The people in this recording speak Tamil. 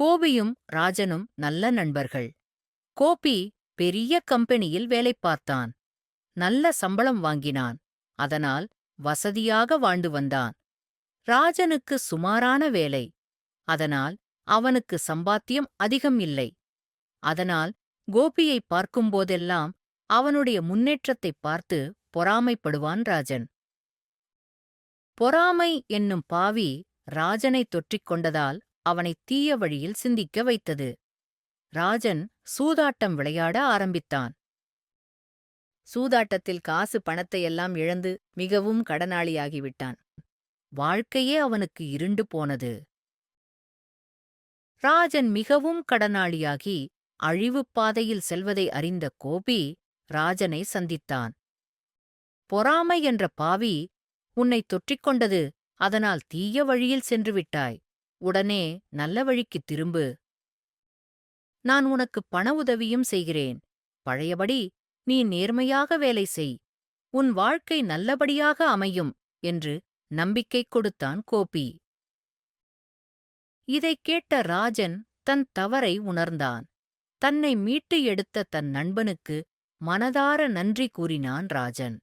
கோபியும் ராஜனும் நல்ல நண்பர்கள். கோபி பெரிய கம்பெனியில் வேலை பார்த்தான். நல்ல சம்பளம் வாங்கினான். அதனால் வசதியாக வாழ்ந்து வந்தான். ராஜனுக்கு சுமாரான வேலை. அதனால் அவனுக்கு சம்பாத்தியம் அதிகம் இல்லை. அதனால் கோபியை பார்க்கும்போதெல்லாம் அவனுடைய முன்னேற்றத்தைப் பார்த்து பொறாமைப்படுவான் ராஜன். பொறாமை என்னும் பாவி ராஜனை தொற்றிக் கொண்டதால் அவனை தீய வழியில் சிந்திக்க வைத்தது. ராஜன் சூதாட்டம் விளையாட ஆரம்பித்தான். சூதாட்டத்தில் காசு பணத்தையெல்லாம் இழந்து மிகவும் கடனாளியாகிவிட்டான். வாழ்க்கையே அவனுக்கு இருண்டு போனது. ராஜன் மிகவும் கடனாளியாகி அழிவுப் பாதையில் செல்வதை அறிந்த கோபி ராஜனை சந்தித்தான். பொறாமை என்ற பாவி உன்னை தொற்றிக்கொண்டது அதனால் தீய வழியில் சென்றுவிட்டாய் உடனே நல்ல வழிக்குத் திரும்பு. நான் உனக்கு பண உதவியும் செய்கிறேன். பழையபடி நீ நேர்மையாக வேலை செய். உன் வாழ்க்கை நல்லபடியாக அமையும் என்று நம்பிக்கை கொடுத்தான் கோபி. இதைக் கேட்ட ராஜன் தன் தவறை உணர்ந்தான். தன்னை மீட்டு எடுத்த தன் நண்பனுக்கு மனதார நன்றி கூறினான் ராஜன்.